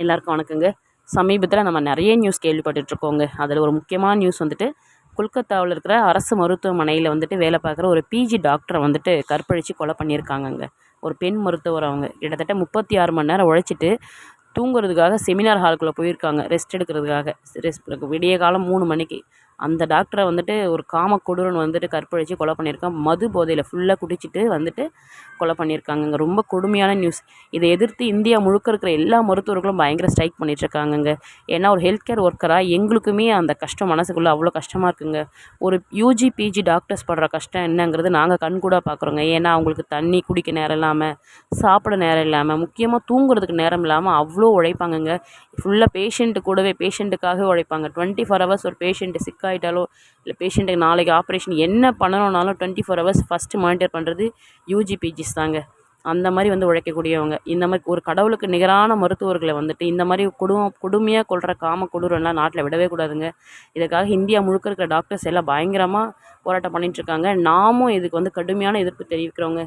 எல்லாருக்கும் வணக்கங்க. சமீபத்தில் நம்ம நிறைய நியூஸ் கேள்விப்பட்டுட்ருக்கோங்க. அதில் ஒரு முக்கியமான நியூஸ் வந்துட்டு கொல்கத்தாவில் இருக்கிற அரசு மருத்துவமனையில் வந்துட்டு வேலை பார்க்குற ஒரு பிஜி டாக்டரை வந்துட்டு கற்பழித்து கொலை பண்ணியிருக்காங்கங்க. ஒரு பெண் மருத்துவர் அவங்க. கிட்டத்தட்ட முப்பத்தி ஆறு மணி நேரம் உழைச்சிட்டு தூங்குறதுக்காக செமினார் ஹாலுக்குள்ளே போயிருக்காங்க. ரெஸ்ட் எடுக்கிறதுக்காக. ரெஸ்ட் விடிய காலம் மூணு மணிக்கு. அந்த டாக்டரை வந்துட்டு ஒரு காம கொடூரன் வந்துட்டு கற்பழித்து கொலை பண்ணியிருக்கான். மது போதையில் ஃபுல்லாக குடிச்சிட்டு வந்துட்டு கொலை பண்ணியிருக்காங்கங்க. ரொம்ப கொடுமையான நியூஸ் இதை எதிர்த்து இந்தியா முழுக்க இருக்கிற எல்லா மருத்துவர்களும் பயங்கர ஸ்ட்ரைக் பண்ணிகிட்ருக்காங்கங்க ஏன்னா ஒரு ஹெல்த் கேர் ஒர்க்கராக எங்களுக்குமே அந்த கஷ்டம் மனசுக்குள்ளே அவ்வளோ கஷ்டமாக இருக்குங்க. ஒரு யூஜி பிஜி டாக்டர்ஸ் படுற கஷ்டம் என்னங்கிறது நாங்கள் கண்கூடாக பார்க்குறோங்க. ஏன்னா அவங்களுக்கு தண்ணி குடிக்க நேரம் இல்லாமல் சாப்பிட நேரம் இல்லாமல் முக்கியமாக தூங்குறதுக்கு நேரம் இல்லாமல் அவ்வளோ அவ்வளோ உழைப்பாங்கங்க? ஃபுல்லாக பேஷண்ட்டு கூடவே பேஷண்ட்டுக்காக உழைப்பாங்க. டுவெண்ட்டி ஃபோர் ஹவர்ஸ் ஒரு பேஷண்ட்டு சிக் ஆகிட்டாலோ இல்லை பேஷண்ட்டுக்கு நாளைக்கு ஆப்ரேஷன் என்ன பண்ணணுன்னாலும் twenty four hours first monitor பண்ணுறது யூஜிபிஜிஸ் தாங்க. அந்த மாதிரி வந்து உழைக்கக்கூடியவங்க. இந்த மாதிரி ஒரு கடவுளுக்கு நிகரான மருத்துவர்களை வந்துட்டு இந்த மாதிரி குடும்பம் கொடுமையாக கொள்கிற காம கொடூரம்லாம் நாட்டில் விடவே கூடாதுங்க. இதுக்காக இந்தியா முழுக்க இருக்கிற டாக்டர்ஸ் எல்லாம் பயங்கரமாக போராட்டம் பண்ணிகிட்ருக்காங்க நாமும் இதுக்கு வந்து கடுமையான எதிர்ப்பு தெரிவிக்கிறோங்க.